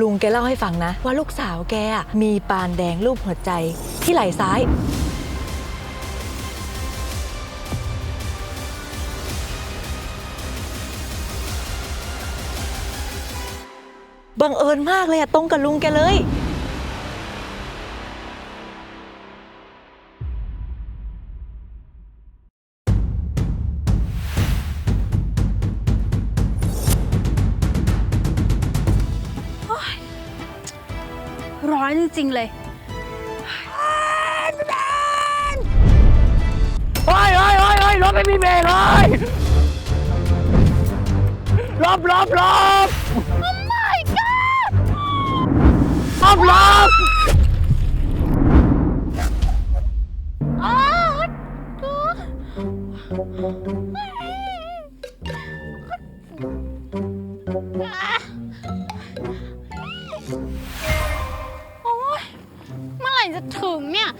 ลุงแกเล่าให้ฟังนะ ว่าลูกสาวแกอะมีปานแดงรูปหัวใจที่ไหล่ซ้าย บังเอิญมากเลยอะตรงกับลุงแกเลย จริง ๆ เลย เฮ้ยเฮ้ยเฮ้ยเฮ้ยรถไม่มีเบรกเลยลบลบลบ my god ลบลบอ๋อโถึงเนี่ย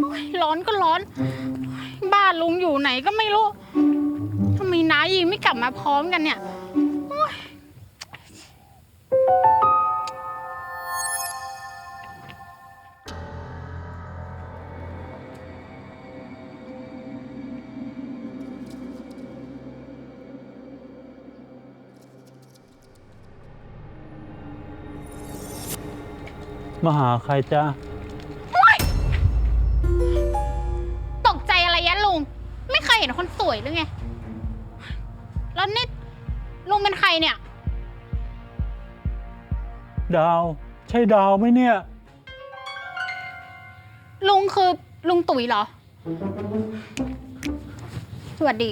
โอ๊ยร้อนก็ร้อน บ้านลุงอยู่ไหนก็ไม่รู้ทำไมน้ายิงไม่กลับมาพร้อมกันเนี่ยโอ๊ยมาหาใครจ้า หรือไง แล้วนี่ลุงเป็นใครเนี่ย ดาว ใช่ดาวไหมเนี่ย ลุงคือลุงตุ๋ยเหรอ สวัสดี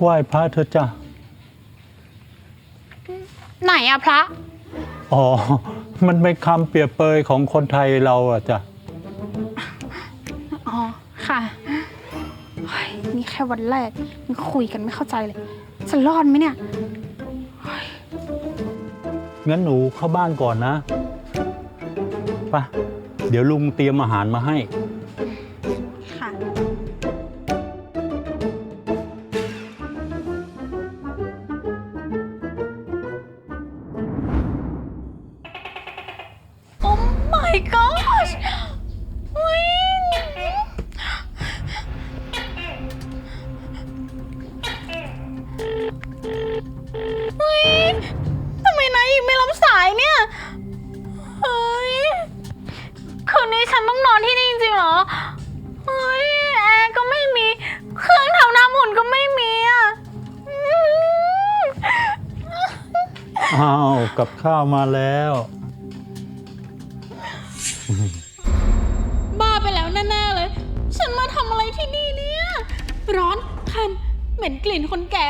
ไหว้พระเธอจ้ะไหนอะพระ อ๋อ มันเป็นคำเปรียบเปยของคนไทยเราอะจ้ะ ค่วันแรกมันคุยกันไม่เข้าใจเลย จะรอดไหมเนี่ย งั้นหนูเข้าบ้านก่อนนะไปะเดี๋ยวลุงเตรียมอาหารมาให้ กับข้าวมาแล้ว บ้าไปแล้วแน่ๆเลย ฉันมาทำอะไรที่นี่เนี่ย ร้อนคัน เหม็นกลิ่นคนแก่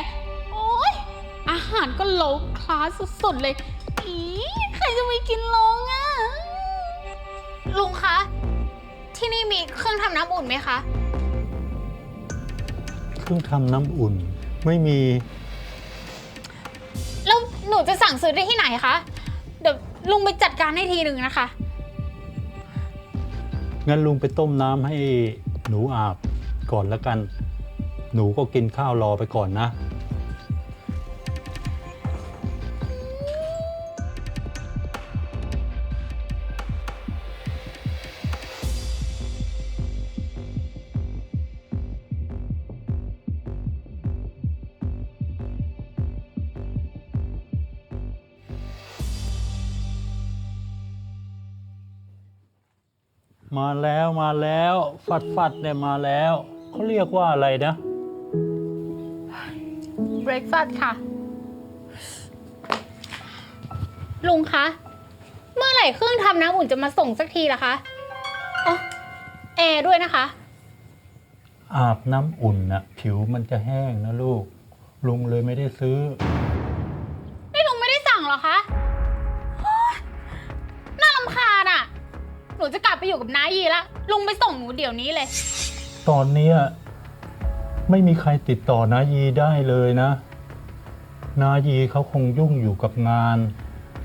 โอ๊ยอาหารก็โลคลาสสุดๆเลย อีใครจะไปกินลงอะ ลุงคะ ที่นี่มีเครื่องทำน้ำอุ่นไหมคะ เครื่องทำน้ำอุ่น ไม่มีแล้ว หนูจะสั่งซื้อได้ที่ไหนคะ เดี๋ยวลุงไปจัดการให้ทีหนึ่งนะคะ งั้นลุงไปต้มน้ำให้หนูอาบก่อนแล้วกัน หนูก็กินข้าวรอไปก่อนนะ มาแล้วมาแล้วฟัดฟัดเนี่ยมาแล้วเขาเรียกว่าอะไรนะ breakfast ค่ะ ลุงคะ เมื่อไหร่เครื่องทำน้ำอุ่นจะมาส่งสักทีล่ะคะอ๋อแอร์ด้วยนะคะ อาบน้ำอุ่นนะผิวมันจะแห้งนะลูก ลุงเลยไม่ได้ซื้อ นูจะกลับไปอยู่กับน้ายีละลุงไปส่งหนูเดี๋ยวนี้เลย ตอนเนี้ยไม่มีใครติดต่อนายีได้เลยนะ นายีเขาคงยุ่งอยู่กับงาน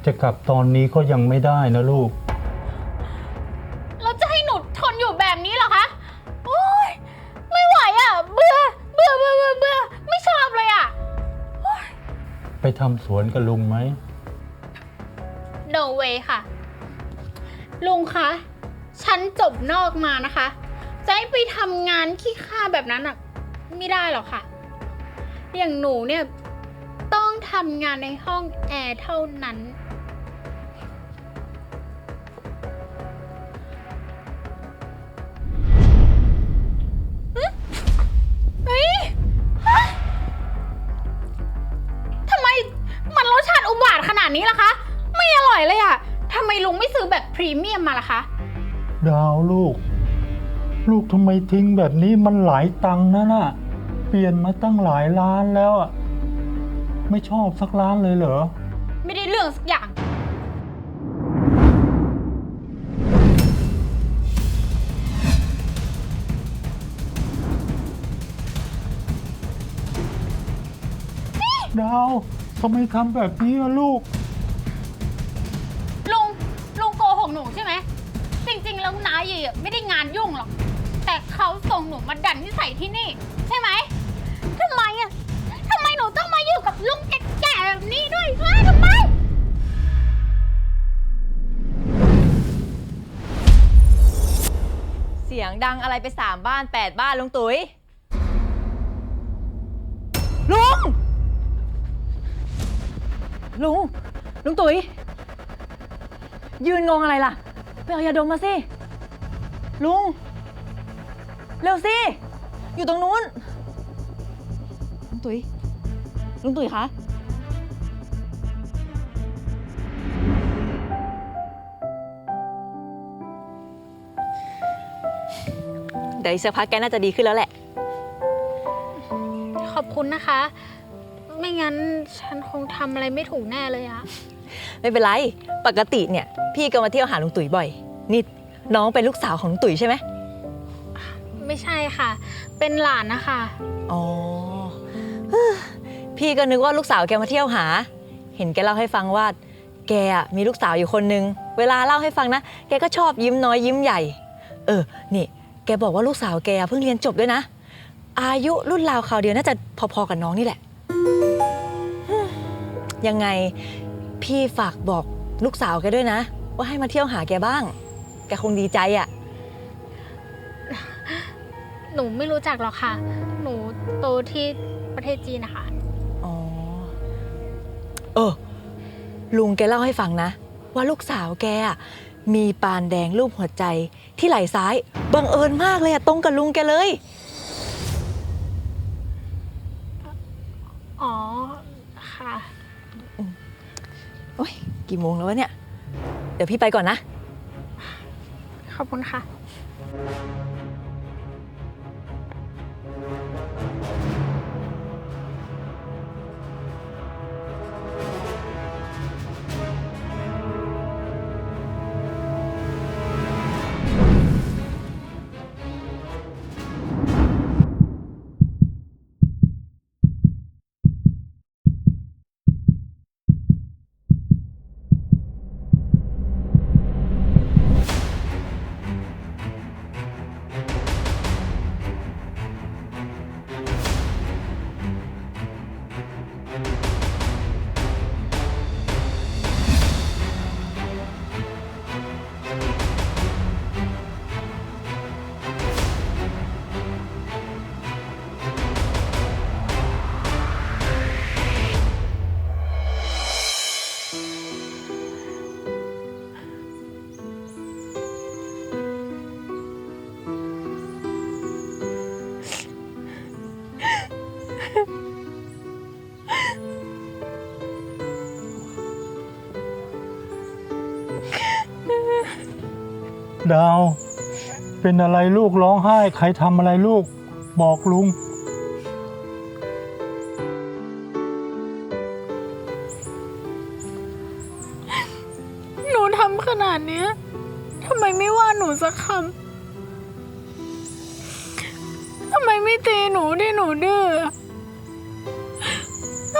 จะกลับตอนนี้ก็ยังไม่ได้นะลูก แล้วจะให้หนูทนอยู่แบบนี้เหรอคะโอ๊ยไม่ไหวอะ เบื่อเบื่อเบื่อเบื่อเบื่อไม่ชอบเลยอะ ไปทำสวนกับลุงไหม no way ค่ะ ลุงคะ ฉันจบนอกมานะคะ จะให้ไปทำงานขี้ข้าแบบนั้นอะไม่ได้หรอกค่ะ อย่างหนูเนี่ย ต้องทำงานในห้องแอร์เท่านั้น ดาวลูก ลูกทำไมทิ้งแบบนี้มันหลายตังค์นะน่ะ เปลี่ยนมาตั้งหลายร้านแล้วอะไม่ชอบสักร้านเลยเหรอ ไม่ได้เรื่องสักอย่าง ดาวทำไมทำแบบนี้อะลูก ๆแล้วน้าเย่ไม่ได้งานยุ่งหรอก แต่เขาส่งหนูมาดันที่ใส่ที่นี่ ใช่ไหมทำไมอะทำไมหนูต้องมาอยู่กับลุงแก่ๆแบบนี้ด้วยฮะทำไม เสียงดังอะไรไปสามบ้านแปดบ้านลุงตุ๋ย ลุง ลุง ลุงตุ๋ย ยืนงงอะไรล่ะ ไปเอายาดมมาสิ ลุง เร็วสิ อยู่ตรงนู้น ลุงตุ๋ย ลุงตุ๋ยคะ เดี๋ยวอีกสักพักแกน่าจะดีขึ้นแล้วแหละ ขอบคุณนะคะ ไม่งั้นฉันคงทำอะไรไม่ถูกแน่เลยอะ ไม่เป็นไร ปกติเนี่ย พี่ก็มาเที่ยวหาลุงตุ๋ยบ่อยนี่ น้องเป็นลูกสาวของลุงตุ๋ยใช่ไหมไม่ใช่ค่ะ เป็นหลานนะคะ อ๋อเฮ้อพี่ก็นึกว่าลูกสาวแกมาเที่ยวหา เห็นแกเล่าให้ฟังว่า แกอะมีลูกสาวอยู่คนนึง เวลาเล่าให้ฟังนะ แกก็ชอบยิ้มน้อยยิ้มใหญ่ เออ นี่ แกบอกว่าลูกสาวแกเพิ่งเรียนจบด้วยนะ อายุรุ่นราวคราวเดียวน่าจะพอๆกับน้องนี่แหละฮึ่มยังไงพี่ฝากบอกลูกสาวแกด้วยนะ ว่าให้มาเที่ยวหาแกบ้าง แกคงดีใจอะ่ะ หนูไม่รู้จักหรอกค่ะ หนูโตที่ประเทศจีนนะคะ อ๋อ เออ ลุงแกเล่าให้ฟังนะ ว่าลูกสาวแกอะมีปานแดงรูปหัวใจที่ไหล่ซ้าย บังเอิญมากเลยอะตรงกับลุงแกเลย อ๋อ ค่ะ โอ้ยกี่โมงแล้ววะเนี่ย เดี๋ยวพี่ไปก่อนนะ ขอบคุณค่ะ ดาว เป็นอะไรลูกร้องไห้ ใครทำอะไรลูก บอกลุง หนูทำขนาดเนี้ยทำไมไม่ว่าหนูสักคำ ทำไมไม่ตีหนูที่หนูดื้อ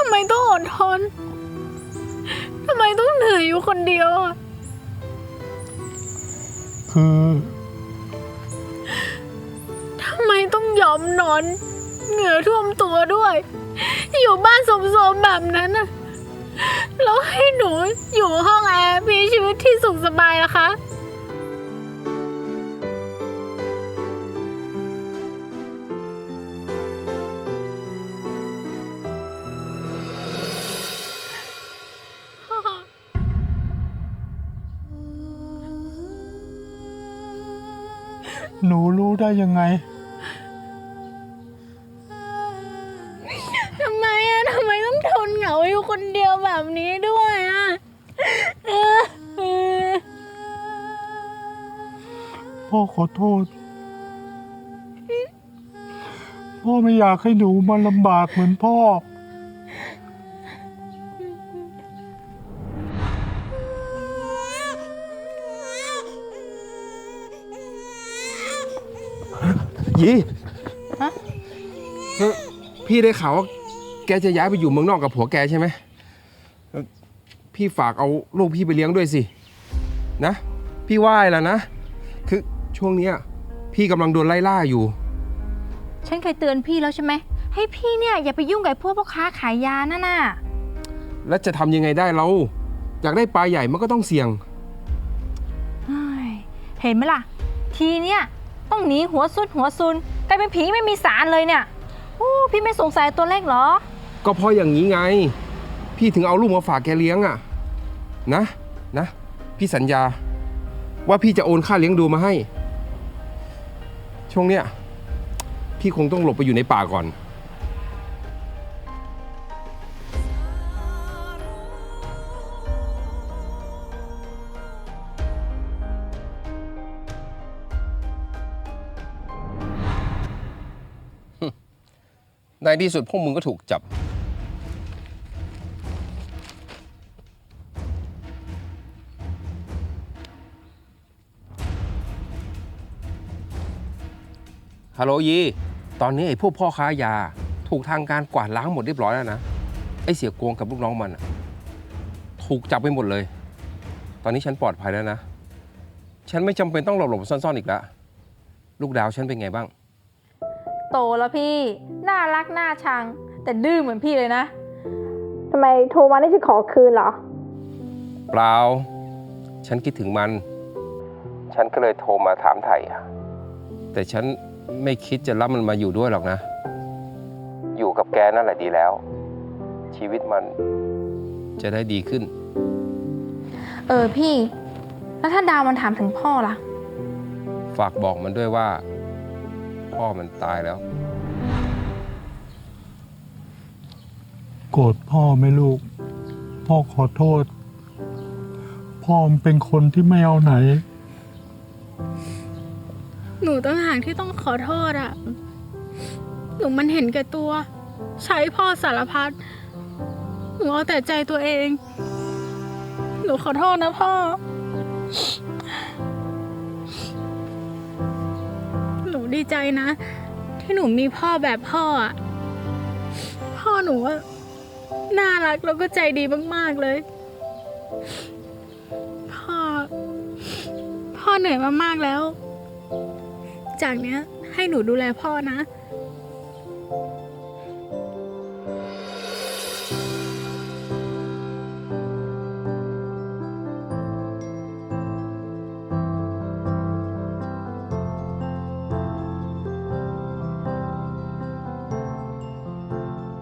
ำไมต้องอดทนทำไมต้องเหนื่อยอยู่คนเดียวอะคือทำไมต้องยอมนอน เหงื่อท่วมตัวด้วย อยู่บ้านโสมๆแบบนั้นน่ะแล้วให้หนูอยู่ห้องแอร์พี่สบายล่ะคะ ได้ยังไง ทำไมอะทำไมต้องทนเหงาอยู่คนเดียวแบบนี้ด้วยอะเออเออพ่อขอโทษ พ่อไม่อยากให้หนูมาลำบากเหมือนพ่อ ยีฮะเออพี่ได้ข่าวว่าแกจะย้ายไปอยู่เมืองนอกกับผัวแกใช่ไหมเออพี่ฝากเอาลูกพี่ไปเลี้ยงด้วยสิ นะ พี่ไหว้แล้วนะ คือช่วงเนี้ยพี่กำลังโดนไล่ล่าอยู่ ฉันเคยเตือนพี่แล้วใช่ไหม ให้พี่เนี่ยอย่าไปยุ่งกับพวกพ่อค้าขายยานั่นน่ะ แล้วจะทำยังไงได้เราอยากได้ปลาใหญ่มันก็ต้องเสี่ยง เฮ้ยเห็นไหมล่ะ ทีเนี้ย ต้องหนีหัวซุดหัวซุนกลายเป็นผีไม่มีสารเลยเนี่ยโอ้พี่ไม่สงสัยตัวเลขเหรอ ก็เพราะอย่างนี้ไง พี่ถึงเอาลูกมาฝากแกเลี้ยงอะนะนะ พี่สัญญา ว่าพี่จะโอนค่าเลี้ยงดูมาให้ ช่วงเนี้ย พี่คงต้องหลบไปอยู่ในป่าก่อน ในที่สุดพวกมึงก็ถูกจับ ฮัลโหลยี ตอนนี้ไอ้พวกพ่อค้ายา ถูกทางการกวาดล้างหมดเรียบร้อยแล้วนะ ไอ้เสียกวงกับลูกน้องมันอะถูกจับไปหมดเลย ตอนนี้ฉันปลอดภัยแล้วนะ ฉันไม่จำเป็นต้องหลบหลบซ่อนๆอีกแล้ว ลูกดาวฉันเป็นไงบ้าง โตแล้วพี่ น่ารักน่าชัง แต่ดื้อเหมือนพี่เลยนะ ทำไมโทรมาได้จะขอคืนเหรอ เปล่า ฉันคิดถึงมัน ฉันก็เลยโทรมาถามไถ่อะแต่ฉันไม่คิดจะรับมันมาอยู่ด้วยหรอกนะ อยู่กับแกนั่นแหละดีแล้ว ชีวิตมันจะได้ดีขึ้น เออพี่ แล้วถ้าดาวมันถามถึงพ่อล่ะ ฝากบอกมันด้วยว่า พ่อมันตายแล้ว โกรธพ่อไหมลูก พ่อขอโทษ พ่อมันเป็นคนที่ไม่เอาไหน หนูต้องหากที่ต้องขอโทษอะหนูมันเห็นแก่ตัว ใช้พ่อสารพัดหนูเอาแต่ใจตัวเอง หนูขอโทษนะพ่อ ดีใจนะ ที่หนูมีพ่อแบบพ่ออะพ่อหนูอะน่ารักแล้วก็ใจดีมากๆเลย พ่อ พ่อเหนื่อยมามากแล้ว จากเนี้ยให้หนูดูแลพ่อนะ